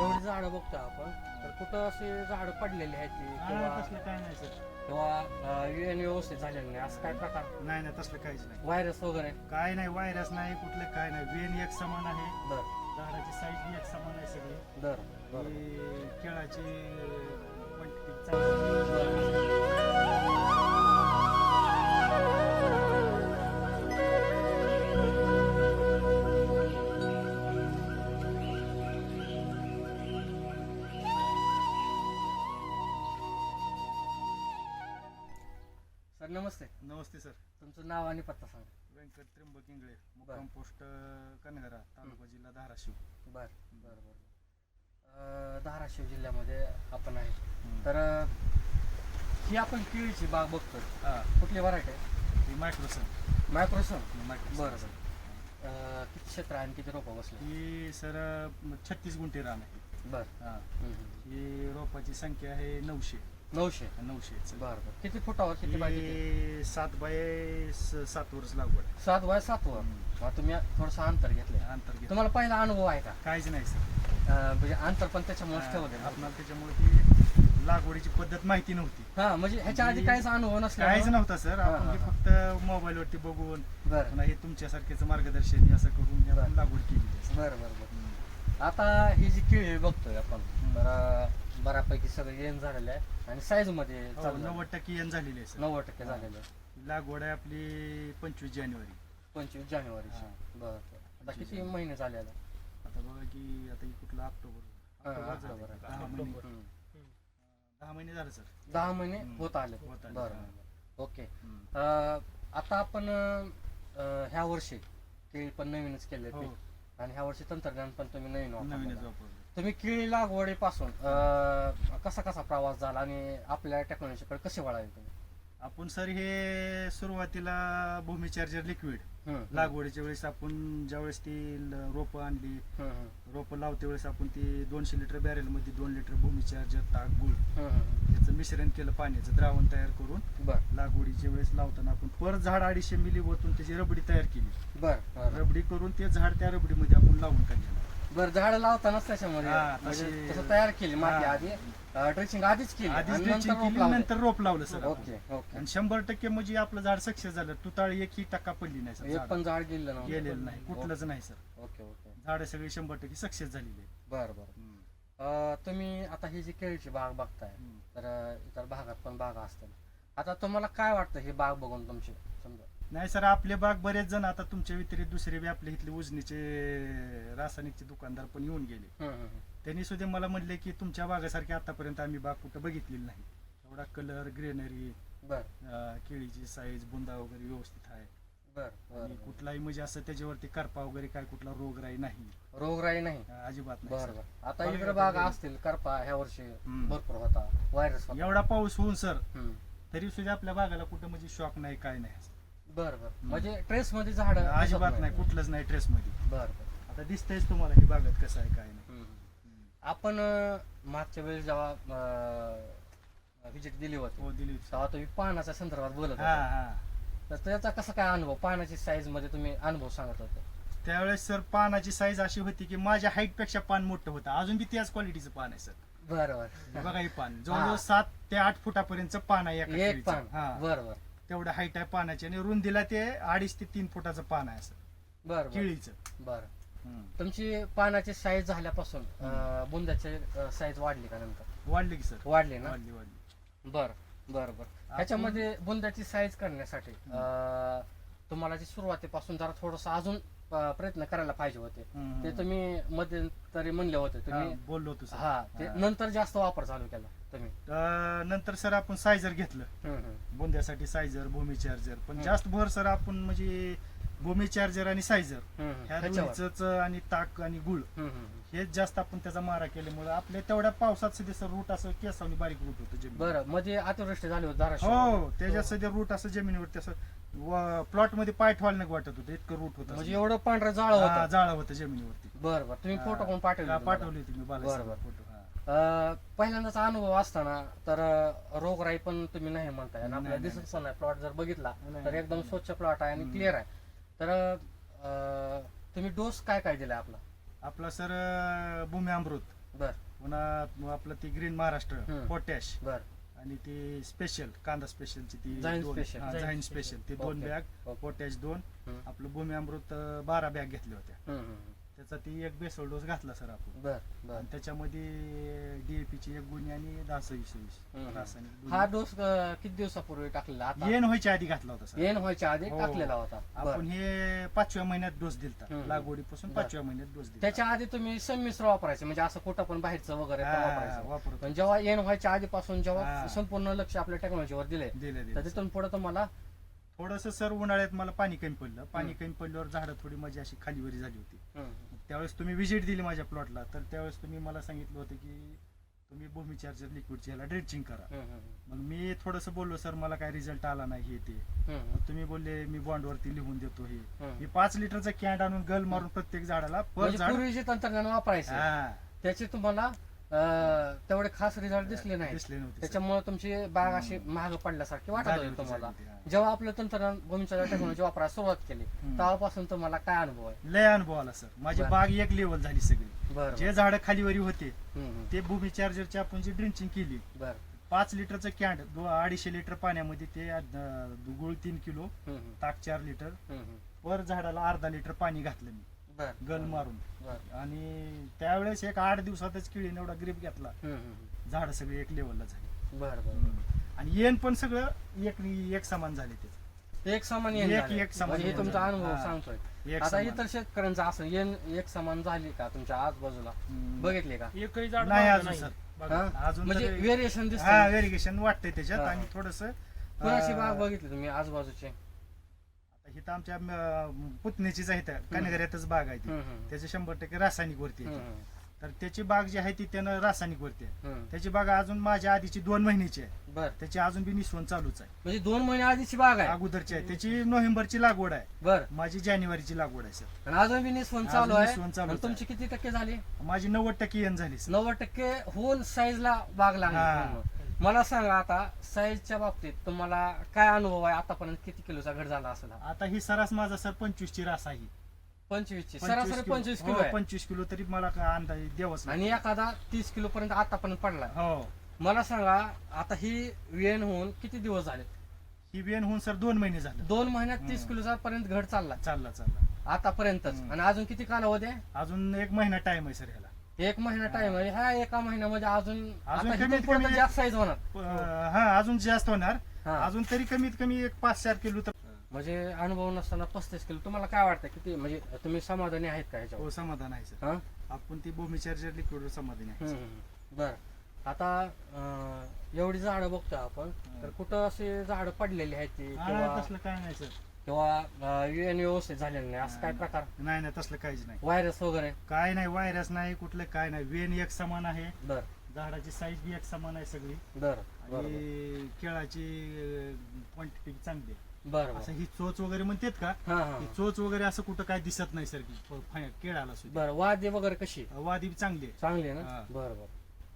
एवढी झाडं बघतो आपण. तर कुठं असे झाडं पडलेली आहेत की किंवा तसलं काय नाही सर. किंवा व्यवस्थित झालेलं नाही. असं काय प्रकार? नाही नाही तसलं काहीच नाही. व्हायरस वगैरे? काय नाही व्हायरस नाही कुठलं काय नाही. वेन एक समान आहे. बर. झाडाची साईज एक समान आहे सगळी. आणि केळाची नमस्ते. नमस्ते सर. तुमचं नाव आणि पत्ता सांगा. व्यंकट त्र्यंबक इंगळे मुक्काम पोस्ट कनगरा तालुका जिल्हा धाराशिव. बर बर बर अं, धाराशिव जिल्ह्यामध्ये आपण आहे. तर अं, ही आपण केळीची बाग बघतो. हा. कुठली व्हरायटी आहे? ही मायक्रोसन मायक्रोसन मायक्रोसन बरं बरं. अं, किती क्षेत्र आहे आणि किती रोपं बसले ही सर छत्तीस गुंठे रान आहे. बरं. हा. ही रोपाची संख्या आहे नऊशे. नऊशे. नऊशे. बरं बरं. किती फुटावर किती पाहिजे ही सात बाय स- सात वर्ष लागवड आहे. सात बाय सात वर? हम्म. तुम्ही थोडंसं अंतर घेतलंय. अंतर घेतलं. तुम्हाला पहिला अनुभव आहे का? काहीच नाही सर. अं, म्हणजे अंतर पण त्याच्यामुळे ठेवले आपणाला त्याच्यामुळे ती लागवडीची पद्धत माहिती नव्हती. हा म्हणजे ह्याच्या आधी काहीच अनुभव नसला काहीच नव्हता सर. हा, आपण हा, हे हा. फक्त मोबाईल वरती बघून बरं. पुन्हा हे तुमच्यासारखेच मार्गदर्शन हे असं करून आपण. लागवड केली. बरं बरं बरं. आता ही जी केळी बघतोय आपण. तर अं, बऱ्यापैकी सगळं येण झालेलं आहे आणि साईजमध्ये हो, झालं. नव्वद टक्के यन झालेली आहे सर नव्वद टक्के. झालेलं आहे लागवड आहे आपली पंचवीस जानेवारी पंचवीस जानेवारीची हा. बरं बरं आता किती जानेवारी. महिने झालेला आता बघा की आता हे कुठलं ऑक्टोबर हा, ऑक्टोबर झालं. दहा महिने हम्म. दहा महिने झालं सर दहा महिने. होत आले होत आले, बरं. बरं. ओके हम्म. अं, आता आपण अं, ह्या वर्षी केळी पण नवीनच केले हो आणि ह्या वर्षी तंत्रज्ञान पण तुम्ही नवीन नवीनच. वापरलं तुम्ही केळी लागवडीपासून अं, कसा कसा प्रवास झाला आणि आपल्या टेक्नॉलॉजीकडे कसे वळाले तुम्ही आपण सर हे सुरुवातीला भूमी चार्जर लिक्विड लागवडीच्या वेळेस आपण ज्यावेळेस ती रोपं आणली रोपं लावते वेळेस आपण ती दोनशे लिटर बॅरेल मध्ये दोन लिटर भूमी चार्जर ताक गुळ हम्म, हम्म. याचं मिश्रण केलं पाण्याचं द्रावण तयार करून बर. लागवडीच्या वेळेस लावताना आपण पर झाड अडीचशे मिली ओतून त्याची रबडी तयार केली. रबडी करून ते झाड त्या रबडीमध्ये आपण लावून काढलेलं बर झाड लावतानाच त्याच्यामध्ये. हा, म्हणजे तशी- तसं तयार केली माती हा. आधी ड्रेसिंग आधीच केली आधीच आणि नंतर रोप केली लावले. नंतर रोप लावलं सर. Okay okay. आणि शंभर टक्के म्हणजे आपलं झाड सक्सेस झालं. तुताळी एकही टक्का पडली नाही सर एक झाडाला. पण झाड गेलं नव्हतं. गेलेलं नाही कुठलंच नाही सर. Okay okay. झाड सगळी शंभर टक्के सक्सेस झालेली आहे बर बर. अं, तुम्ही आता ही जी केळीची बाग बघताय तर अं, इतर भागात पण बागा असतात. आता तुम्हाला काय वाटतं ही बाग बघून तुमची? नाही सर आपले बाग बरेच जण आता तुमच्या व्यतिरिक्त दुसरे बी आपले इथले उजनीचे रासायनिकचे दुकानदार पण येऊन गेले. त्यांनी सुद्धा मला म्हणले की तुमच्या बागासारखी आतापर्यंत आम्ही बाग कुठं बघितलेली नाही. एवढा कलर ग्रेनरी केळीची साईज बुंदा वगैरे व्यवस्थित आहे. आणि कुठलाही म्हणजे असं त्याच्यावरती करपा वगैरे काय कुठला रोगराई नाही. रोगराई नाही. अजिबात नाही आता इकडे बागा असतील करपा ह्या वर्षी. भरपूर होता व्हायरस एवढा पाऊस होऊन सर. तरी सुद्धा आपल्या बागाला कुठं म्हणजे शॉक नाही काय नाही बर बर. म्हणजे ट्रेस मध्ये झाड अजिबात नाही. कुठलंच नाही ट्रेस मध्ये बर. आता दिसतंयच तुम्हाला ही बागात कसं आहे काय नाही. आपण मागच्या वेळेस जेव्हा व्हिजिट दिली होती हो दिली. तेव्हा तुम्ही पानाच्या संदर्भात बोलत हा होते. हा तर त्याचा कसा काय अनुभव? पानाची साईजमध्ये तुम्ही अनुभव सांगत होते. त्यावेळेस सर पानाची साईज अशी होती की माझ्या हाईटपेक्षा पान मोठं होतं. अजून बी त्याच क्वालिटीचं पान आहे सर. बर बर. हे बघा हे पान. जवळजवळ सात ते आठ फुटापर्यंत पान आहे एका एक केळीचं. पान. हा. बर बर. तेवढं हाईट आहे पानाची. आणि रुंदीला ते अडीच ते तीन फुटाचं पान आहे असं. बर बर. केळीचं. बर. हम्म. तुमची पानाची साईज झाल्यापासून अं, बुंद्याची साईज वाढली का नंतर? वाढली की सर. वाढली ना? वाढली वाढली. बर बर बर. ह्याच्यामध्ये बुंद्याची साईज करण्यासाठी अं, तुम्हाला जी सुरुवातीपासून जरा थोडस अजून प्रयत्न करायला पाहिजे होते हम्म. ते तुम्ही मध्यंतरी म्हणले होते हा, तुम्ही बोललो होतो सर हा ते हा. नंतर जास्त वापर चालू केला तुम्ही अं, नंतर सर आपण सायझर घेतलं हम्म, हम्म. बोंद्यासाठी सायझर भूमी चार्जर पण हम्म. जास्त भर सर आपण म्हणजे भूमी चार्जर आणि सायझर हम्म, हम्म. ह्या ह्याच्यावर. दोन्हीच आणि ताक आणि गुळ हम्म, हम्म. हेच जास्त आपण त्याचा मारा केल्यामुळे आपल्या तेवढ्या पावसात सध्या सर रूट असं केसावनी बारीक रूट होतं जमीन बरं मध्ये अतिवृष्टी झाली होती धाराशिव हो त्याच्या सध्या रूट असं जमिनीवरती असं प्लॉटमध्ये पाय ठेवायला वाटत होतं इतकं रूट होतं. म्हणजे एवढं पांढरं जाळ होतं? जाळ होतं जमिनीवरती. बरं बरं. तुम्ही फोटो कोण पाठवले? पाठवले होते मी बरं, बाला बरं. फोटो पहिल्यांदाचा अनुभव असताना तर रोगराई पण तुम्ही नाही म्हणताय. आणि आपल्याला दिसत पण नाही प्लॉट जर बघितला तर एकदम. स्वच्छ प्लॉट आहे आणि. क्लिअर आहे. तर तुम्ही डोस काय काय दिलाय आपला? आपला सर भूमी अमृत. बर. पुन्हा आपलं ती ग्रीन महाराष्ट्र. पोटॅश बर. आणि ती स्पेशल कांदा स्पेशलची ती दोन. हा, Giant Giant special. स्पेशल ती दोन ओके. Bag okay. पोटॅश दोन हम्म. आपलं भूमी अमृत अं, बारा बॅग घेतल्या होत्या हम्म, हम्म. त्याचा ती एक बेसल डोस घातला सर आपण. बर बर. आणि त्याच्यामध्ये डीएपी ची एक गुणी आणि दहा सव्वीस हम्म. सव्वीस रासायनिक हा डोस अं, किती दिवसापूर्वी टाकलेला आता? येण व्हायच्या आधी घातला होता सर. येण व्हायच्या आधी हो. टाकलेला होता. बर. आपण हे पाचव्या महिन्यात डोस दिलता. हम्म. लागवडीपासून बर. पाचव्या महिन्यात डोस दिला त्याच्या आधी तुम्ही संमिश्र वापरायचे म्हणजे असं कुठं पण बाहेरचं वगैरे पण वापरायचं. वापरतो. पण जेव्हा येण व्हायच्या आधीपासून जेव्हा हा. संपूर्ण लक्ष आपल्या टेक्नॉलॉजीवर दिले दिले तर दिले तिथून पुढे तुम्हाला थोडस सर उन्हाळ्यात मला पाणी कमी पडलं. पाणी. कमी पडल्यावर झाडं थोडी माझी अशी खालीवरी झाली होती. त्यावेळेस तुम्ही विजिट दिली माझ्या प्लॉटला तर त्यावेळेस तुम्ही मला सांगितलं होतं की तुम्ही भूमी चार्जर लिक्विडची ह्याला ड्रेचिंग करा. मग मी थोडस बोललो सर मला काय रिझल्ट आला नाही हे ते. तुम्ही बोलले मी बॉन्डवरती लिहून देतो हे. मी पाच लिटरचा कॅन्ड आणून गल मारून प्रत्येक झाडाला पर म्हणजे झाड पूर्वी जे तंत्रज्ञान वापरायचं. त्याचे तुम्हाला अं, तेवढे खास रिझल्ट दिसले नाही दिसले नव्हते. त्याच्यामुळे तुमची बाग अशी महाग पडल्यासारखी वाटत झाली होती होती, तुम्हाला हा. जेव्हा आपलं तंत्रज्ञान भूमीच्या टेक्नॉलॉजी वापरायला सुरुवात केली. तेव्हापासून तुम्हाला काय अनुभव आहे लय अनुभव आला सर माझी बरं. बाग एक लेवल झाली सगळी बरं जे झाडं खालीवरी होते. ते भूमी चार्जरची आपण जी ड्रिंचिंग केली बरं पाच लिटरचं कॅन्ड दो अडीचशे लिटर पाण्यामध्ये ते अं, गुळ तीन किलो ताक चार लिटर हम्म. वर झाडाला अर्धा लिटर पाणी घातलं मी बरं गल मारून बरं आणि त्यावेळेस एक आठ दिवसातच किळीने एवढा ग्रीप घेतला हम्म, हम्म, झाड सगळी एक लेवलला झाली बरं बरं आणि येण पण सगळं एक एक समान झाले ते एक समान येण एक- झाले. एक समान म्हणजे हे येण तुमचा झाले. अनुभव हा. सांगतोय एक आता समान. इतर शेतकऱ्यांचं असं येण एक समान झाली का तुमच्या आजूबाजूला हम्म. बघितले का एकही झाड नाही अजून नाही. सर हा? अजून म्हणजे तरी- व्हेरिएशन हा दिसतं व्हेरिगेशन वाटतंय त्याच्यात हा, आणि. थोडस कोणाची बाग बघितली तुम्ही आजूबाजूचे इथं आमच्या अं, पुतणीचीच आहे त्या कनगऱ्यातच बाग आहे ती. हम्म. त्याचे शंभर टक्के रासायनिक वरती आहे हम्म. तर त्याची बाग जी आहे ती त्यानं रासायनिक वरती आहे. हम्म. त्याची बाग अजून माझ्या आधीची दोन महिन्याची आहे. बर. त्याची अजून बी निसवण चालूच आहे. म्हणजे दोन महिने आधीची बाग आहे? अगोदरची आहे. त्याची नोव्हेंबरची लागवड आहे. बर. माझी जानेवारीची लागवड आहे सर. आणि अजून बी निस्वन अजून चालू आहे? चालूच आणि तुमची किती टक्के झाली? माझी नव्वद टक्के येण झाली सर. नव्वद टक्के होऊन साईजला बाग लागली. हा. पूर्ण. मला सांगा आता साईजच्या बाबतीत तुम्हाला काय अनुभव आहे आतापर्यंत? किती किलोचा घट झाला असेल? हा? आता ही सरास माझा सर पंचवीस ची रास आहे. पंचवीसची. सरासरी पंचवीस किलो हो, आहे. पंचवीस किलो तरी मला अंदाज देवच आणि एखादा तीस किलो पर्यंत आतापर्यंत पडला. हो. मला सांगा आता ही वेण होऊन किती दिवस झाले? ही वेण होऊन सर दोन महिने झालं. दोन महिन्यात तीस हम्म. किलोचा पर्यंत घट चालला. चालला चालला. आतापर्यंतच. हम्म. आणि अजून किती कालावधी आहे? अजून एक महिना टाइम आहे सर ह्याला. एक महिना टाइम आहे. ह्या एका महिन्यामध्ये अजून आता कमीत कमी- जास्त साईज होणार. अं, हा अजून जास्त होणार. हा. अजून तरी कमीत कमी एक पाच चार किलो तर म्हणजे अनुभव नसताना पस्तीस किलो. तुम्हाला काय वाटतं किती म्हणजे तुम्ही समाधानी आहेत का ह्याच्यावर? हो समाधान आहे सर. हा? आपण ती भूमी चार्जर लिक्विड समाधानी आहे बर. आता अं, एवढी झाडं बघतो आपण. तर कुठं असे झाडं पडलेली आहेत ती हा, किंवा तसलं काय नाही सर. किंवा UN व्यवस्थित झालेलं नाही असं काय प्रकार? नाही. नाही तसलं काहीच नाही. व्हायरस वगैरे? काय नाही व्हायरस नाही कुठलं काय नाही. वेन एक समान आहे. बर. झाडाची साईज बी एक समान आहे सगळी. बर आणि केळाची क्वांटिटी चांगली आहे. बर असं ही चोच वगैरे म्हणतात का? हा हा ही चोच वगैरे असं कुठं काय दिसत नाही सर की फ- केळाला सुद्धा. बर वाद्य वगैरे कशी वादी बी चांगली आहे चांगली आहे ना? हा. बर बर.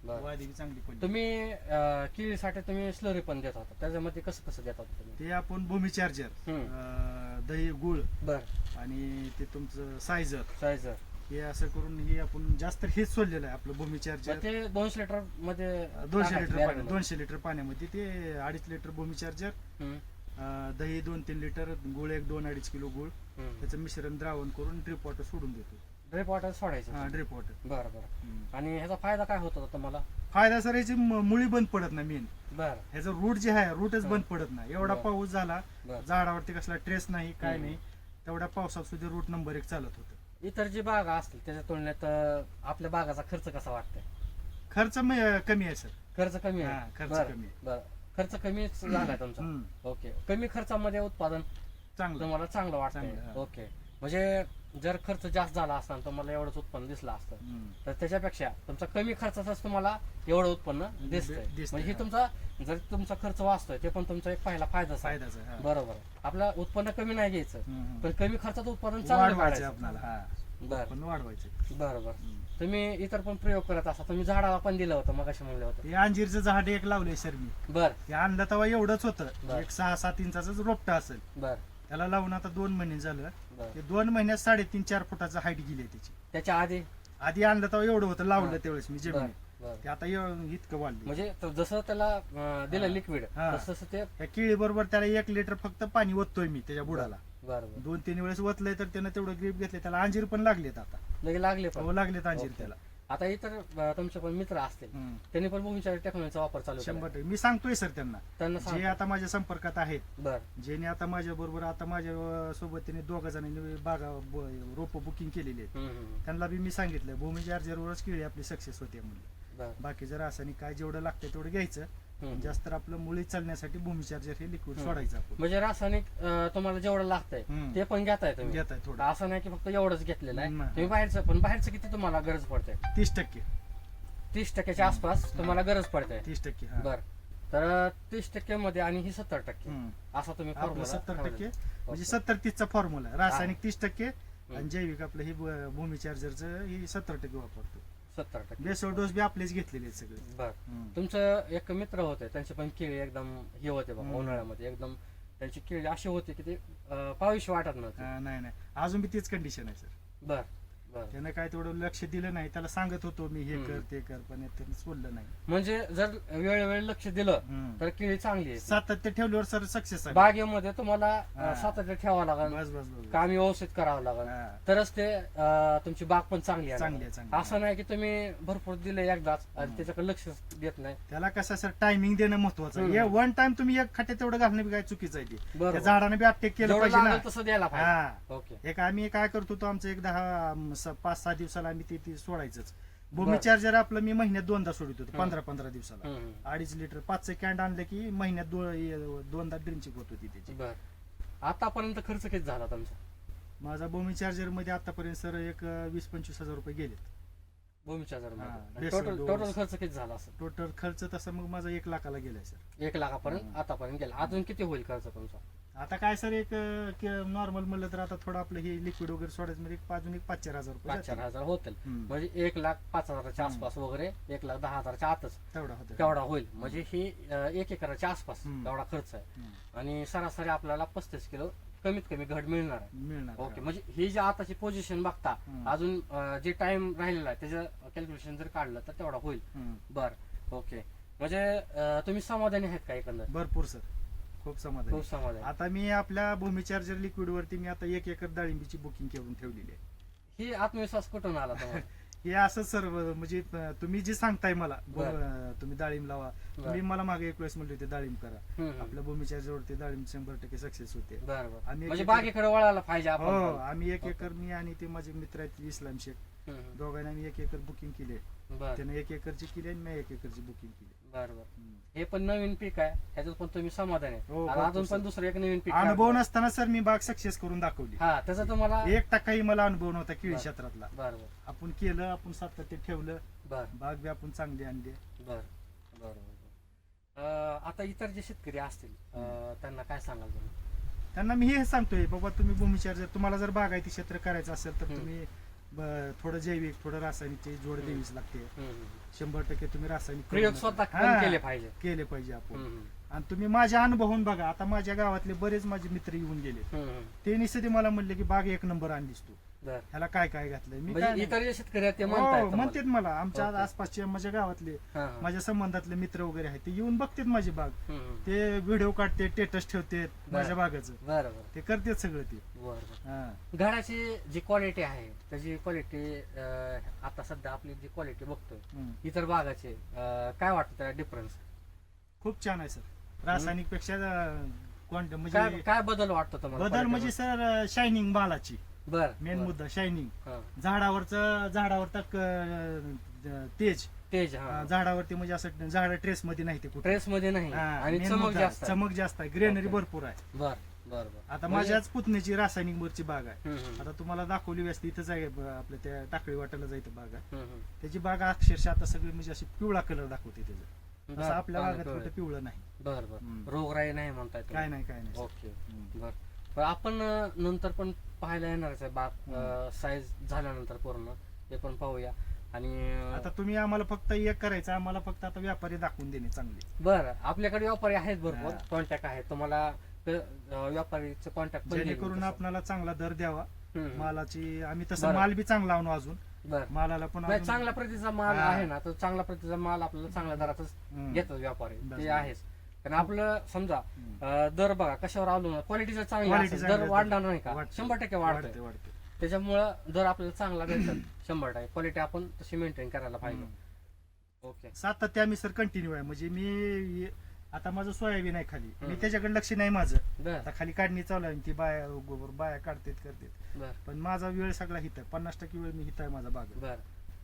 वादी बी चांगली पडली. तुम्ही अं, केळीसाठी तुम्ही स्लरी पण देत होता. त्याच्यामध्ये कसं कसं देत होता तुम्ही? ते आपण भूमी चार्जर हम्म. दही गुळ बर. आणि ते तुमचं सायझर साईज हे असं करून हे आपण जास्त हेच सोडलेलं आहे आपलं भूमी चार्जर ते दोनशे लिटरमध्ये दोनशे टाकायचं लिटर barrel पाणी मध्ये. दोनशे लिटर पाण्यामध्ये ते अडीच लिटर भूमी चार्जर हम्म, दही दोन तीन लिटर गुळ एक दोन अडीच किलो गुळ. हम्म. त्याचं मिश्रण द्रावण करून ड्रिप वॉटर सोडून देतो. ड्रिप वॉटर सोडायचं. हा ड्रिप वॉटर बरं. बरं आणि ह्याचा फायदा काय होत तुम्हाला? फायदा सर याची मुळी बंद पडत नाही मेन बर. ह्याचं रूट जे आहे रूटच. बंद पडत नाही. एवढा. पाऊस झाला झाडावरती कसला ट्रेस नाही काय. नाही. तेवढ्या पावसात सुद्धा रूट नंबर एक चालत होतं. इतर जी बागा असतील त्याच्या तुलनेत आपल्या बागाचा खर्च कसा वाटतोय? खर्च कमी आहे सर. खर्च कमी हा, आहे खर्च कमी. बरं. खर्च कमीच झालाय तुमचा? ओके. कमी खर्चामध्ये उत्पादन चांगलं. तुम्हाला चांगलं हा. ओके. म्हणजे जर खर्च जास्त झाला असता तर तुम्हाला एवढंच उत्पन्न दिसलं असतं. तर त्याच्यापेक्षा तुमचा कमी खर्चाचाच तुम्हाला एवढं उत्पन्न दिसतंय दिसतंय, म्हणजे हे हा. तुमचा जर तुमचा खर्च वाचतोय ते पण तुमचा एक पहिला फायदाच आहे फायदाच आहे हा. बरोबर. आपलं उत्पन्न कमी नाही घ्यायचं हम्म. पण कमी खर्चात उत्पादन चांगलं वाढवायचं काढायचं आपल्याला हा बर पण वाढवायचं बर बर हम्म. तुम्ही इतर पण प्रयोग करत असा तुम्ही झाडाला पण दिलं होतं मग म्हणलं होतं हे अंजीरचं झाड एक लावलंय सर मी बर हे आणलं तेव्हा एवढंच होतं बर. एक सहा सात इंचाच रोपटा असेल बर त्याला लावून आता दोन महिने झालं. ते दोन महिन्यात साडेतीन चार फुटाचं हाईट गेली आहे त्याची. त्याच्या आधी? आधी आणलं तेव्हा एवढं होतं लावलं. त्यावेळेस मी बर ते आता इतकं वाढलं. म्हणजे तो जसं त्याला अं, दिलं. लिक्विड हा. तसं तसं ते त्या केळी बरोबर त्याला एक लिटर फक्त पाणी ओततोय मी त्याच्या बुडाला. बरोबर दोन तीन वेळेस ओतलंय तर त्यानं तेवढं ग्रीप घेतलं त्याला अंजीर पण लागलेत आता. लगे लागले हो लागलेत अंजीर. त्याला. आता इतर तुमचे पण मित्र असतील. हम्म. त्यांनी पण भूमिचार टेक्नॉलॉजीचा वापर चालू शंभर केला टक्के. मी सांगतोय सर त्यांना. त्यांना जे सांग. आता माझ्या संपर्कात आहेत बर. ज्याने आता माझ्या बरोबर आता माझ्या अं, सोबत त्यांनी दोघा जणांनी बागा रोप बुकिंग केलेली आहेत. हम्म, हम्म, त्यांना बी मी सांगितलं भूमी चार्जरवरच केळी आपली सक्सेस होते म्हणलं बर. बाकी जर रासायनिक काय जेवढं लागतं तेवढं घ्यायचं. जास्त तर आपलं मुळी चालण्यासाठी भूमी चार्जर हे लिक्विड. सोडायचं आपण म्हणजे रासायनिक अं, तुम्हाला जेवढं लागतंय हम्म. ते पण घेताय तुम्ही घेताय थोडं असं नाही की फक्त एवढंच घेतलेलं आहे नाही. तुम्ही बाहेरचं पण बाहेरचं किती तुम्हाला गरज पडते तीस टक्के तीस टक्क्याच्या आसपास तुम्हाला गरज पडते तीस टक्के हा. बर तर तीस टक्के मध्ये आणि ही सत्तर टक्के हम्म. असा तुम्ही आपलं formula सत्तर. टक्के. म्हणजे सत्तर तीसचा फॉर्म्युला रासायनिक तीस टक्के. आणि जैविक आपलं हे ब- भूमी चार्जरचं हे सत्तर टक्के वापरतो सत्तर टक्के. बेसो डोस बी आपलेच घेतलेले आहेत सगळे. बर. हम्म. तुमचं एक मित्र होते त्यांचे पण केळी एकदम हे होते हम्म. उन्हाळ्यामध्ये एकदम त्यांची केळी अशी होती की ते अं, पाहावीशी वाटत नव्हती. नाही नाही. अजून बी तीच कंडिशन आहे सर. बर. त्यानं काय तेवढं लक्ष दिलं नाही त्याला सांगत होतो मी हे. कर ते कर पण त्यानं सोडलं नाही. म्हणजे जर वेळोवेळी लक्ष दिलं. तर केळी चांगली आहे. सातत्य ठेवल्यावर सर सक्सेस आहे. बागेमध्ये तुम्हाला हा. सातत्य ठेवावं लागेल. बस बस बस काम व्यवस्थित करावं लागेल. हा. तरच ते अं, तुमची बाग पण चांगली आहे. चांगली आहे, चांगली आहे. असं नाही की तुम्ही भरपूर दिले एकदाच आणि. त्याच्याकडे लक्ष देत नाही. त्याला कसं सर टायमिंग देणं महत्वाचं. आहे. वन टाइम तुम्ही एक खाटे तेवढं घालणं बी काय चुकीचं आहे ते. त्या बरोबर. झाडाने बी अटॅक केलं जेवढं पाहिजे ना. लागेल तसं द्यायला पाहिजे. हा. ओके. एक आम्ही काय करतो आमचं एक दहा अं, स- पाच सहा दिवसाला आम्ही ते ते सोडायचंच भूमी. चार्जर आपलं मी महिन्यात दोनदा सोडित होतो. पंधरा पंधरा दिवसाला हम्म, हम्म. अडीच लिटर पाचचं कॅन्ड आणलं की महिन्यात दो- दोनदा ड्रिंचिंग होत होती त्याची बर आतापर्यंत खर्च किती झाला तुमचा माझा भूमी चार्जरमध्ये आतापर्यंत सर एक अं, वीस पंचवीस हजार रुपये गेलेत भूमीच्या जर हा, टोटल बेसन टोटल डोस. खर्च किती झाला असेल टोटल खर्च तसा मग माझा एक लाखाला गेलाय सर एक लाखापर्यंत. आतापर्यंत गेला अजून किती होईल खर्च तुमचा आता काय सर एक नॉर्मल म्हणलं तर आता थोडं आपलं हे लिक्विड वगैरे सोडायचं म्हणजे एक अजून एक पाच चार हजार रुपये पाच चार. हजार होतील हम्म. म्हणजे एक लाख पाच हजाराच्या. आसपास वगैरे एक लाख दहा हजाराच्या आतच तेवढा होता तेवढा होईल म्हणजे ही अं, एक एकराच्या आसपास हम्म. तेवढा खर्च आहे. आणि सरासरी आपल्याला पस्तीस किलो कमीत कमी घट मिळणार आहे मिळणार ओके म्हणजे ही जी आताची पोझिशन बघता हम्म. अजून अं, जे टाइम राहिलेला आहे त्याचं कॅल्क्युलेशन जर काढलं तर तेवढा होईल हम्म. बर ओके म्हणजे अं, तुम्ही समाधानी आहेत का एकंदर भरपूर सर खूप समाधान खूप समाधानी आता मी आपल्या भूमी चार्जर लिक्विड वरती मी आता एक एकर डाळिंबीची बुकिंग करून ठेवलेली आहे ही आत्मविश्वास कुठून आला तुम्हाला हे असं सर म्हणजे अं, तुम्ही जे सांगताय मला बरं. अं, तुम्ही डाळिंब लावा. तुम्ही मला मागे एक वेळेस म्हणले होते डाळिंब करा हम्म, हम्म. आपल्या भूमी चार्जर वरती डाळिंब शंभर टक्के सक्सेस होते बरं बरं आम्ही एक म्हणजे एकर- बागेकडे वळायला पाहिजे आपण हो पण. आम्ही एक. एकर मी आणि ते माझे मित्र आहेत इस्लाम शेख हम्म, हम्म. दोघांनी आम्ही एक एकर बुकिंग केली बरं. त्याने एक एकरची केली आणि मी एक एकरची बुकिंग केली. बरं बरं. हे पण नवीन पीक आहे ह्याच्यात पण तुम्ही समाधान आहे. हो, आणि अजून पण सर. दुसरं एक नवीन पीक अनुभव काढलं. नसताना सर मी बाग सक्सेस करून दाखवली. हा त्याचा तुम्हाला एक टक्काही मला अनुभव नव्हता केळी बरं. क्षेत्रातला. बरं बरं. आपण केलं आपण सातत्य ठेवलं. बरं. बाग बी आपण चांगली आणली. बरं बरं बरं अं, आता इतर जे शेतकरी असतील अं, त्यांना काय सांगाल तुम्ही? त्यांना मी हे सांगतोय बाबा तुम्ही भूमी चार्जर तुम्हाला जर बागायती क्षेत्र करायचं असेल तर हम्म. तुम्ही थोडं जैविक थोडं रासायनिकची जोड. द्यावीच लागते. शंभर टक्के तुम्ही रासायनिक प्रयोग. स्वतः हा, केले पाहिजे केले पाहिजे आपण. आणि तुम्ही माझ्या अनुभवून बघा आता माझ्या गावातले बरेच माझे मित्र येऊन गेले. ते निश्चित मला म्हणले की बाग एक नंबर आणलीस तू ह्याला काय काय घातलंय मी काय म्हणजे शेतकरी ते हो. म्हणतात मला आमच्या. आसपासचे माझ्या गावातले. माझ्या संबंधातले मित्र वगैरे आहेत ते येऊन बघतात माझी बाग. ते व्हिडिओ काढते स्टेटस ठेवते माझ्या बागाचं ते करतात सगळं ते. घराची जी क्वालिटी आहे त्याची क्वालिटी आता सध्या आपली जी क्वालिटी बघतोय. इतर बागाची काय वाटतं त्याला डिफरन्स खूप छान आहे सर रासायनिकपेक्षा कोणतं काय म्हणजे काय बदल वाटतो तुम्हाला बदल म्हणजे सर शायनिंग मालाची बर मेन मुद्दा शायनिंग. झाडावरचं झाडावर तक अं, तेज. तेज हा. झाडावरती म्हणजे असं झाड ट्रेस मध्ये नाही ते कुठे. ट्रेस मध्ये नाही आणि चमक जास्त आहे. चमक जास्त आहे. ग्रेनरी ओके. भरपूर आहे. बर बर बर. आता म्हणजे- माझ्याच पुतणीची रासायनिक वरची बाग आहे. हम्म, हम्म, आता तुम्हाला दाखवली असती इथंच आहे ब- आपल्या त्या टाकळी वाट्याला जायचं बाग आहे. हम्म, हम्म. त्याची बाग अक्षरशः आता सगळी म्हणजे अशी पिवळा कलर दाखवते त्याचं. बर, असं आपल्या पिवळं. कुठं पिवळं नाही. बर बर. हम्म. रोगराई नाही म्हणताय तुम्ही. काय नाही काय नाही. ओके. हम्म. बर. पण आपण अं, नंतर पण पाहायला येणारच आहे बाग. साईज झाल्यानंतर पूर्ण. ते पण पाहूया. आणि अं, आता तुम्ही आम्हाला फक्त एक करायचं आम्हाला फक्त आता व्यापारी दाखवून देणे चांगले. बर. आपल्याकडे व्यापारी आहेत भरपूर हा. कॉन्टॅक्ट आहेत. तुम्हाला क- अं, व्यापारीचे कॉन्टॅक्ट जेणेकरून आपल्याला चांगला दर द्यावा. मालाची आम्ही तसं बरं. माल बी चांगला आणू अजून. बर मालाला पण नाही अजून- चांगल्या प्रतीचा माल हा. आहे ना तर चांगल्या प्रतीचा माल आपल्याला चांगल्या दरातच हम्म. घेतात व्यापारी बस, ते बस. आहेच कारण आपलं समजा हम्म. अं, दर बघा कशावर अवलंबून क्वालिटीचा चांगला Quality असेल, चांगली दर. वाढणार नाही का वाढते. शंभर टक्के वाढते वाढते त्याच्यामुळं दर आपल्याला चांगला भेटतात शंभर टक्के क्वालिटी आपण तशी मेंटेन करायला पाहिजे हम्म. ओके सातत्य आम्ही सर कंटिन्यू आहे म्हणजे मी आता माझं सोयाबीन आहे खाली. मी. त्याच्याकडे लक्ष नाही माझं. बर. आता खाली काढणी चालू आहे ती बाया गोबर बाया काढतात करतात. बर. पण माझा वेळ सगळा हित आहे. पन्नास टक्के वेळ मी हित आहे माझा बाग बर.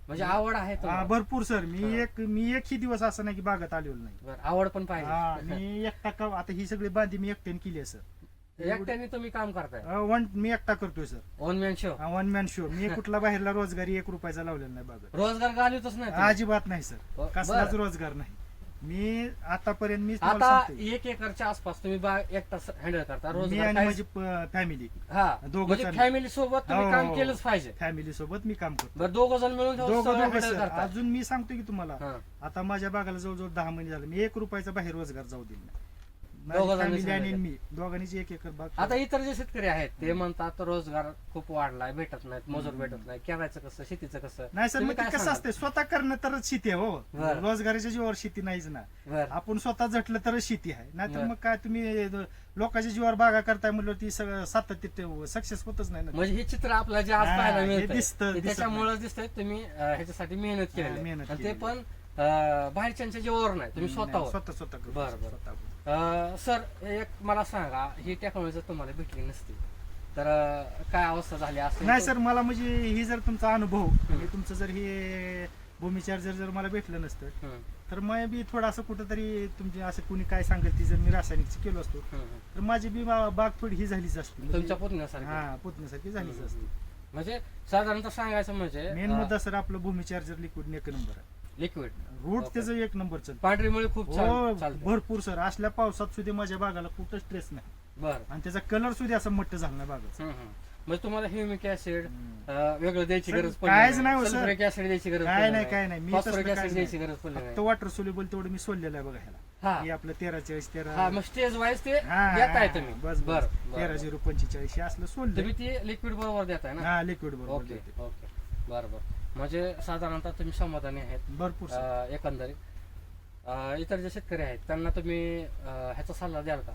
म्हणजे आवड आहे हा, तुम्हाला. भरपूर सर. मी हा. एक मी एकही दिवस असं नाही की बागात आलेलो नाही. बर. आवड पण हा पाहिजे मी एकटा का आता ही सगळी बांधी मी एकट्याने केली आहे सर. एकट्याने तुम्ही काम करताय? वन मी एकटा करतोय sir. Own man show one man show मी कुठला बाहेरला रोजगारी एक रुपयाचा लावलेला नाही बागात रोजगार घालवतच नाही तुम्ही. अजिबात नाही सर. कसलाच रोजगार नाही. मी आतापर्यंत मी तुम्हाला आता सांगतोय. एक एकरच्या आसपास तुम्ही बाग एकटा हँडल करता मी रोजगार आणि माझी फॅमिली हा दोघं म्हणजे. फॅमिली सोबत तुम्ही हो, काम हो. केलंच पाहिजे फॅमिली सोबत मी काम करतो बरं दोघ जण मिळून दोघं सगळं दोघं handle सर करता. अजून मी सांगतो की तुम्हाला हा. आता माझ्या बागाला जवळजवळ दहा महिने झाले मी एक रुपयाचा बाहेर रोजगार जाऊ दिला नाही. आणि. मी दोघांनीच एक एकर बाग आता इतर जे शेतकरी आहेत ते म्हणतात रोजगार खूप वाढलाय भेटत नाहीत मजूर. भेटत नाही करायचं कसं शेतीचं कसं नाही सर तुम्ही मग ते काय कसं सांगाल? असते स्वतः करणं तरच शेती आहे हो बरं. रोजगाराच्या जीवावर शेती नाहीच ना बरं आपण स्वतः झटलं तरच शेती आहे नाहीतर बरं. मग काय तुम्ही लोकांच्या जीवावर बागा करताय म्हणलं ती सगळं सातत्य सक्सेस होतच नाही ना म्हणजे हे चित्र आपल्याला जे आज हा, पाहायला हे दिसतं- त्याच्यामुळे दिसतंय तुम्ही अं, ह्याच्यासाठी मेहनत हा, केली मेहनत आणि ते केलेली. पण अं, बाहेरच्यांच्या जीवावर नाही तुम्ही स्वतः स्वतः करतो. बरं, बरं. स्वतः. अं, सर एक मला सांगा ही टेक्नॉलॉजी जर तुम्हाला भेटली नसती तर अं, काय अवस्था झाली असते नाही सर मला म्हणजे ही जर तुमचा अनुभव आणि तुमचं जर हे भूमी चार्जर जर मला भेटलं नसतं तर मग बी थोडं असं कुठंतरी तुमचे असं कुणी काय सांगेल ती जर मी रासायनिकची केलो असतो तर माझी बी बा- बाग थोडी ही झालीच असती. म्हणजे- तुमच्या पुतण्यासारखी? हा पुतण्यासारखी झालीच असती. म्हणजे साधारणतः सांगायचं म्हणजे मेन मुद्दा सर आपलं भूमी चार्जर लिक्विड एक नंबर आहे. Liquid root Okay. त्याचं एक नंबर चालतं पांढरीमुळे खूप छान हो चालतं भरपूर सर. असल्या पावसात सुद्धा माझ्या बागाला कुठं स्ट्रेस नाही. बरं. आणि त्याचा कलर सुद्धा असं मट्ट झाला नाही बागाचा. म्हणजे तुम्हाला ह्युमिक ऍसिड. वेगळं द्यायची गरज काहीच नाही. हो. सल्फ्युरिक ऍसिड द्यायची गरज काय नाही काय नाही. मी फॉस्फरिक ऍसिड द्यायची नाही. गरज पडली फक्त नाही. वॉटर सोल्युबल तेवढं मी सोडलेलं आहे बघा ह्याला हा. हे आपलं तेरा चाळीस तेरा हा मग स्टेज वाईज ते हा, देताय हा, तुम्ही. बस बर बस तेरा झिरो पंचेचाळीस हे असलं सोडलं तुम्ही ते लिक्विड बरोबर देताय ना? हा लिक्विड बरोबर ओके देते. ओके बरं बरं. म्हणजे साधारणतः तुम्ही समाधानी आहेत. भरपूर सर. अं, एकंदरीत. अं, इतर जे शेतकरी आहेत त्यांना तुम्ही अं, ह्याचा सल्ला द्याल का?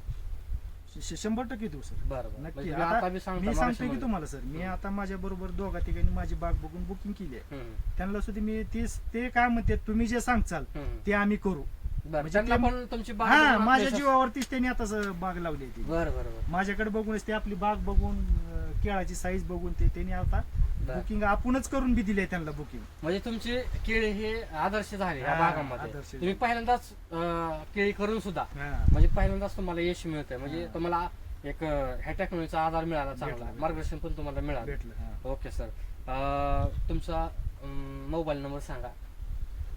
श- शंभर टक्के देऊ सर. बरं बरं. नक्की. म्हणजे आता आता सांगता मी सांगतोय की. तुम्हाला सर. मी. आता माझ्या बरोबर दोघा ठिकाणी माझी बाग बघून बुकिंग केली आहे. त्यांना सुद्धा मी तीच ते काय म्हणते तुम्ही जे सांगचाल. ते आम्ही करू. बरं म्हणजे त्यांना ते- पण तुमची बाग हा बघून माझ्या जीवावरतीच त्यांनी आता स- बाग लावली आहे ती. बरं बरं बरं. माझ्याकडे बघूनच ते आपली बाग बघून अं, केळाची साईज बघून ते त्यांनी आता बरं. बुकिंग आपणच करून बी दिले त्यांना बुकिंग म्हणजे तुमची केळी हे आदर्श झाले या हा, भागामध्ये. आदर्श तुम्ही पहिल्यांदाच अं, केळी करून सुद्धा. म्हणजे पहिल्यांदाच तुम्हाला यश मिळतंय. म्हणजे हा. तुम्हाला एक अं, ह्या टेक्नॉलॉजीचा आधार मिळाला चांगला. भेटला. मार्गदर्शन पण तुम्हाला मिळालं. भेटलं हा. Okay sir. तुमचा मोबाईल नंबर सांगा.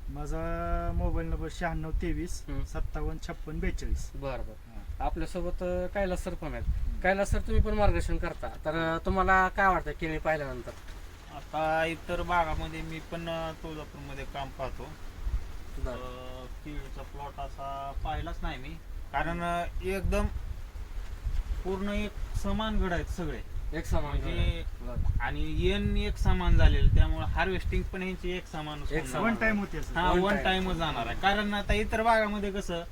माझा मोबाईल नंबर शहाण्णव तेवीस हम्म. सत्तावन्न छप्पन बेचाळीस. बरं बरं. आपल्यासोबत अं, कैलास सर पण आहेत. कैलास सर तुम्ही पण मार्गदर्शन करता. तर तुम्हाला काय वाटतं केळी पाहिल्यानंतर? आता इतर भागामध्ये मी पण तुळजापूरमध्ये काम पाहतो. केळीचा प्लॉट असा पाहिलाच नाही मी. कारण एकदम पूर्ण एक समान घड आहेत सगळे. एक समान म्हणजे. आणि येण एक समान झालेलं त्यामुळे हार्वेस्टिंग पण यांची एक समान. वन टाइम होते हा वन. टाइमच जाणार आहे. कारण आता इतर भागामध्ये कसं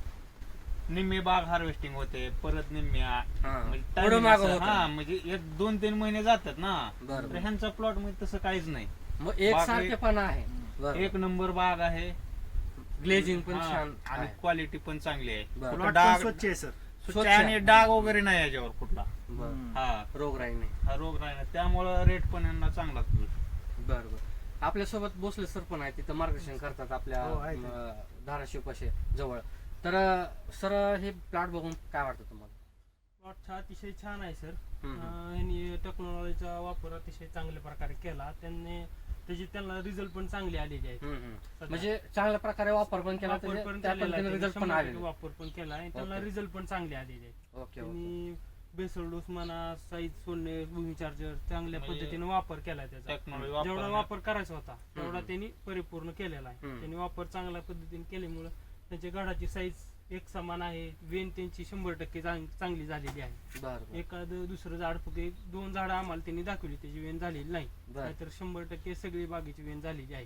निम्मे बाग हार्वेस्टिंग होते परत निम्म्या हा. म्हणजे पुढं timing मागं असं- होतं. हा म्हणजे एक दोन तीन महिने जातात ना बरं, तर. ह्यांचा प्लॉटमध्ये तसं काहीच नाही मग एक बाकी- सारखेपणा आहे बरं. एक नंबर बाग आहे ग्लेजिंग पण हा, छान आणि आहे. क्वालिटी पण चांगली आहे बरं. प्लॉट डाग स्वच्छ आहे सर स्वच्छ स्वच्छ आणि. डाग वगैरे नाही याच्यावर कुठला बरं. हम्म. हा रोगराई नाही हा रोग नाही ना त्यामुळं रेट पण यांना चांगलाच मिळतो. बरं बरं आपल्यासोबत भोसले सर पण आहे तिथं मार्गदर्शन करतात आपल्या हो. अं, धाराशिव पाशे जवळ तर सर हे प्लॉट बघून काय वाटतं तुम्हाला प्लॉट हा अतिशय छान आहे सर हम्म. अं, यांनी टेक्नॉलॉजीचा वापर अतिशय चांगल्या प्रकारे केला त्यांनी त्याची त्यांना रिझल्ट पण चांगले आलेले आहेत हम्म, हम्म. सध्या. म्हणजे चांगल्या प्रकारे वापर पण केला वापर त्याचे- पण त्या केलेला आहे पद्धतीने त्यांनी, रिझल्ट पण शंभर आले टक्के वापर पण केला आणि त्यांना ओके. रिझल्ट पण चांगले आलेले आहेत ओके ओके त्यांनी बेसल डोस म्हणा साईज सोडणे भूमी चार्जर चांगल्या म्हणजे पद्धतीने वापर केलाय त्याचा टेक्नॉलॉजी जेवढा वापर करायचा होता तेवढा हम्म. त्यांनी परिपूर्ण केलेला आहे हम्म. त्यांनी वापर चांगल्या पद्धतीने केल्यामुळे त्यांच्या गडाची साईज एक समान आहे. वेन त्यांची शंभर टक्के चांग- चांगली झालेली आहे. एखाद दुसरं झाड फक्त एक दोन झाडं आम्हाला त्यांनी दाखवली त्याची वेन झालेली नाही. नाहीतर शंभर टक्के सगळी बागेची वेन झालेली आहे.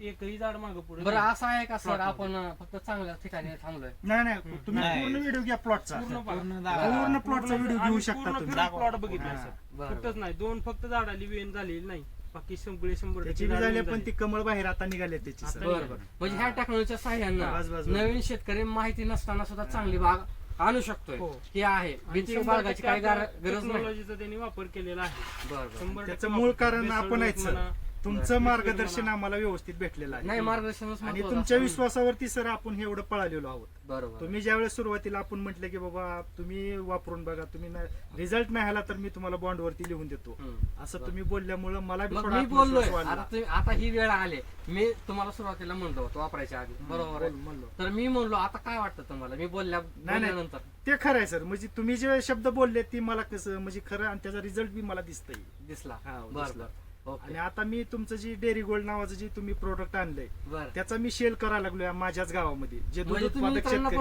एकही झाड मागं पुढे बरं असं आहे का सर? आपण फक्त चांगल्या ठिकाणी थांबलोय. नाही नाही. तुम्ही. पूर्ण व्हिडिओ घ्या प्लॉटचा पूर्ण प्लॉटचा व्हिडिओ घेऊ शकता तुम्ही. प्लॉट बघितला. सर. कुठंच नाही. दोन फक्त झाडाली वेन झालेली नाही. बाकी शंभर त्याची टक्के बी झाड झाली पण ती. कमळ बाहेर आता निघाले त्याची आता सर बरं बरं म्हणजे ह्या टेक्नॉलॉजीच्या साह्यानं बस, बस. नवीन शेतकरी माहिती नसताना सुद्धा चांगली बाग आणू शकतोय हो. की आहे भीती शंभर काही गार- गरज नाही टेक्नॉलॉजीचा त्यांनी वापर केलेला आहे बरं बरं शंभर त्याचं मूळ वापर. कारण आपण आहेत, सर. म्हणा. तुमचं. मार्गदर्शन आम्हाला व्यवस्थित भेटलेलं आहे नाही मार्गदर्शनच आणि महत्त्वाचं तुमच्या असतं. विश्वासावरती सर आपण हे एवढं पळालेलो आहोत बरोबर तुम्ही ज्यावेळेस सुरुवातीला आपण म्हटलं की बाबा तुम्ही वापरून बघा तुम्ही रिझल्ट नाही आला तर मी तुम्हाला बॉन्डवरती लिहून देतो हम्म. असं. तुम्ही बोलल्यामुळं मला बी मग थोडा मी बोललोय आत्मविश्वास आता वाढला. तुम्ही आता ही वेळ आली मी तुम्हाला सुरुवातीला म्हणलो होतो वापरायच्या आधी बरोबर आहे बोल- म्हणलो. तर मी म्हणलो आता काय वाटतं तुम्हाला मी बोलल्या नाही. बोलल्यानंतर ते खरं आहे सर म्हणजे तुम्ही जे शब्द बोलले ती मला कसं म्हणजे खरं आणि त्याचा रिझल्ट बी मला दिसतंय दिसला हा, बर दिसला. बर ओके आणि आता मी तुमचं जी डेअरी गोल्ड नावाचं जे तुम्ही प्रोडक्ट आणलंय त्याचा मी सेल करायला लागलोय माझ्याच गावामध्ये. जे दूध म्हणजे उत्पादक शेतकरी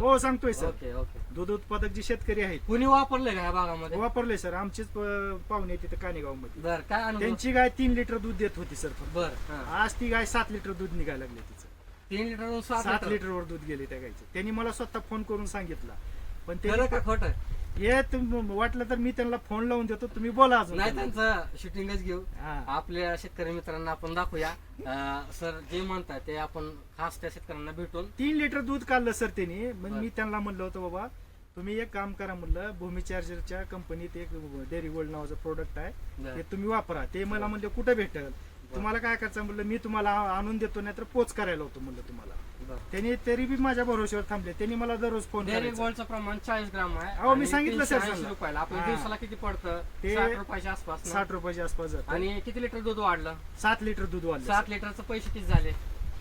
हो सांगतोय सर दूध उत्पादक जे शेतकरी आहेत. कुणी वापरलंय का या भागामध्ये? वापरले सर आमचेच पाहुणे आहेत तिथे कानेगावमध्ये त्यांची गाय तीन लिटर दूध देत होती सर. बर. आज ती गाय सात लिटर दूध निघायला लागले तिचं. तीन लिटर सात सात लिटर? लिटर वर दूध गेले त्या गायचं. त्यांनी मला स्वतः फोन करून सांगितलं. पण ते खोटं? हे तुम- वाटलं तर मी त्यांना फोन लावून देतो तुम्ही बोला अजून नाही. त्यांचं शूटिंगच घेऊ हा. आपल्या शेतकरी मित्रांना आपण दाखवूया अं, सर जे म्हणतात ते आपण खास त्या शेतकऱ्यांना भेटून तीन लिटर दूध काढलं सर त्यांनी मग. मी त्यांना म्हणलं होतं बाबा तुम्ही एक काम करा म्हणलं भूमी चार्जरच्या कंपनीत एक डेअरी गोल्ड नावाचं प्रोडक्ट आहे. ते तुम्ही वापरा ते मला म्हणले कुठे भेटेल तुम्हाला काय करायचं म्हणलं मी तुम्हाला आणून देतो नाही तर पोच करायला होतो म्हणलं तुम्हाला. त्यांनी तरी बी माझ्या भरोश्यावर थांबले. त्यांनी मला दररोज फोन डेअरी गोल्डचं प्रमाण चाळीस ग्राम आहे अहो, मी सांगितलं सर ऐंशी. रुपयाला. आपल्या हा. दिवसाला किती पडतं? ते साठ रुपयाच्या आसपास? साठ रुपयाच्या आसपास जातं. आणि किती लिटर दूध वाढलं? सात लिटर दूध वाढलं सात लिटरचं पैसे किती झाले?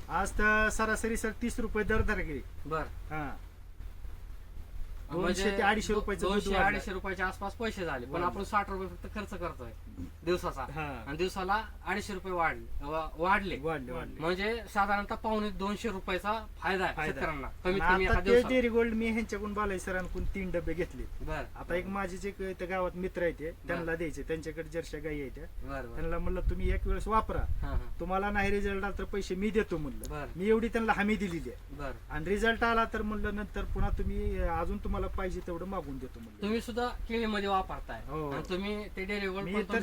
आज तर सरासरी सर तीस रुपये दर दर गेली. बर. हा. दोनशे ते अडीचशे रुपयाचं दूध दोनशे वाढलं. अडीचशे रुपयाच्या आसपास पैसे झाले पण वाढलं. आपण साठ रुपये फक्त खर्च करतोय दिवसाचा. हा. आणि दिवसाला अडीचशे रुपये वाढले वा- वाढले. वाढले वाढले. म्हणजे साधारणतः पावणे दोनशे रुपयाचा फायदा आहे फायदा. शेतकऱ्यांना. कमीत कमी आता एका ते दिवसात. डेअरी गोल्ड मी ह्यांच्याकडून बालाजी सरांकडून तीन डबे घेतले. बर. आता एक माझे जे क- त्या गावात मित्र आहेत ते, त्यांना द्यायचे त्यांच्याकडे जर्शा गाई आहेत. त्या. बर बर. त्यांना म्हणलं तुम्ही एक वेळेस वापरा. हा हा. तुम्हाला नाही रिझल्ट आला तर पैसे मी देतो म्हणलं. बर. मी एवढी त्यांना हमी दिलेली आहे. बर. आणि रिझल्ट आला तर म्हणलं नंतर पुन्हा तुम्ही अं, अजून तुम्हाला पाहिजे तेवढं मागून देतो म्हणलं तुम्ही सुद्धा केळीमध्ये वापरताय हो. आणि तुम्ही ते मी तर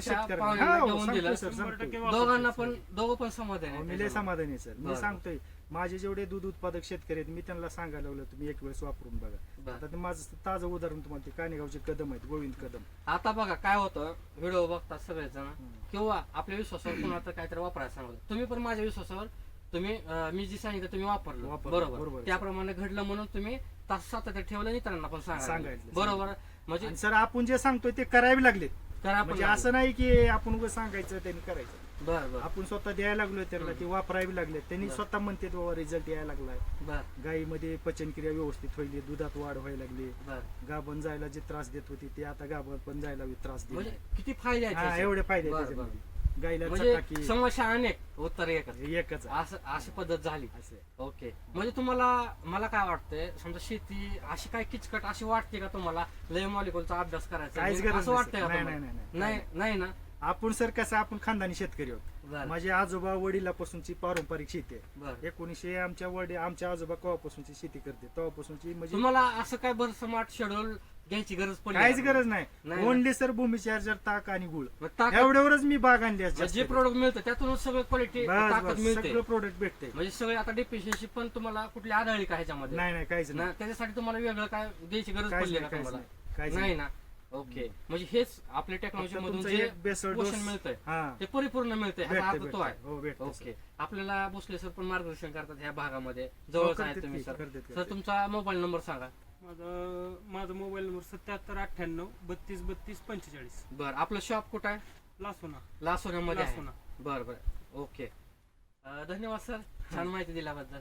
हो, घेऊन सांगतोय दिलं सर, शंभर टक्के सांगतोय. वापरतो दोघांना. पण दोघं पण समाधान आहे हो, मी लय. समाधानी आहे सर मी बरं. सांगतोय माझे जेवढे दूध उत्पादक शेतकरी आहेत मी त्यांना सांगायला लागलो तुम्ही एक वेळेस वापरून बघा बरं. आता ते माझं ताजं उदाहरण तुम्हाला ते कानेगावचे कदम आहेत गोविंद कदम आता बघा काय होतं व्हिडिओ बघतात सगळेजण किंवा आपल्या विश्वासावर कोणाला तर काहीतरी वापरायला सांगतो तुम्ही पण माझ्या विश्वासावर तुम्ही अं, मी जी सांगितलं तुम्ही वापरलं. वापरलं, बरोबर. बरोबर. त्याप्रमाणे घडलं म्हणून तुम्ही तास सातत्य ठेवलं आणि इतरांना पण सांगा सांगायचं, बरोबर. म्हणजे आणि सर आपण जे सांगतोय ते करावे करा पण म्हणजे असं नाही की आपण उगाच सांगायचं त्यांनी करायचं. बर बर. आपण स्वतः द्यायला लागलोय त्यांना हम्म. ते वापरावे लागले. त्यांनी बरं. स्वतः म्हणते बाबा रिझल्ट यायला लागलाय. बर. गायीमध्ये पचनक्रिया व्यवस्थित होईल दुधात वाढ व्हायला लागली. बर. गाभण जायला जे त्रास देत होती ते आता गाभण पण जायला त्रास म्हणजे देत किती फायदे आहेत हा त्याचे? एवढे फायदे आहेत बरं, त्याच्यामध्ये. गायीला म्हणजे चकाकी. समस्या अनेक उत्तर एकच. एकच. आहे. असं अशी पद्धत झाली. असं. आहे. ओके. म्हणजे तुम्हाला मला काय वाटतंय समजा शेती अशी काय किचकट अशी वाटते का तुम्हाला? लय मॉलिक्युलचा अभ्यास करायचा. काहीच गरज असं वाटतंय नाही, का नाही, तुम्हाला? नाही, नाही, नाही नाही ना? आपण सर कसं आपण खानदानी शेतकरी आहोत. बर. माझे आजोबा वडिलापासूनची पारंपरिक शेती आहे. एकोणीसशे आमच्या वडील आमच्या आजोबा केव्हापासूनची शेती करते तेव्हापासूनची म्हणजे तुम्हाला असं काय बरं स्मार्ट शेड्यूल घ्यायची गरज पडली काहीच का? गरज नाही. नाही. ओनली सर भूमी चार्जर ताक आणि गुळ. मग ताकद- एवढ्यावरच मी बाग आणली जास्त जे. प्रोडक्ट मिळतं त्यातूनच सगळं क्वालिटी बस ताकद बस मिळते. सगळं प्रोडक्ट भेटते म्हणजे सगळे आता डिफिशियन्सी पण तुम्हाला कुठली आढळली का ह्याच्यामध्ये? नाही नाही काहीच नाही. ना त्याच्यासाठी तुम्हाला वेगळं काय द्यायची गरज काहीच पडली नाही का काहीच तुम्हाला? नाही काहीच नाही नाही. ना? ओके. म्हणजे हेच आपल्या टेक्नॉलॉजी फक्त मधून तुमचं जे एक पोषण मिळतंय हा. ते परिपूर्ण मिळतंय. ह्याचा भेटते अर्थ तो आहे. भेटते. हो भेटते ओके. आपल्याला भोसले सर पण मार्गदर्शन करतात ह्या भागामध्ये. जवळच आहे करतात तुम्ही की, सर करतात, सर करतात. तुमचा मोबाईल नंबर सांगा. माझा माझा मोबाईल नंबर सत्याहत्तर अठ्ठ्याण्णव बत्तीस बत्तीस पंचेचाळीस. बर आपलं शॉप कुठं आहे? लासोना. लासोण्यामध्ये आहे. लासोना. बर बर. ओके. अं, धन्यवाद सर. छान माहिती दिल्याबद्दल.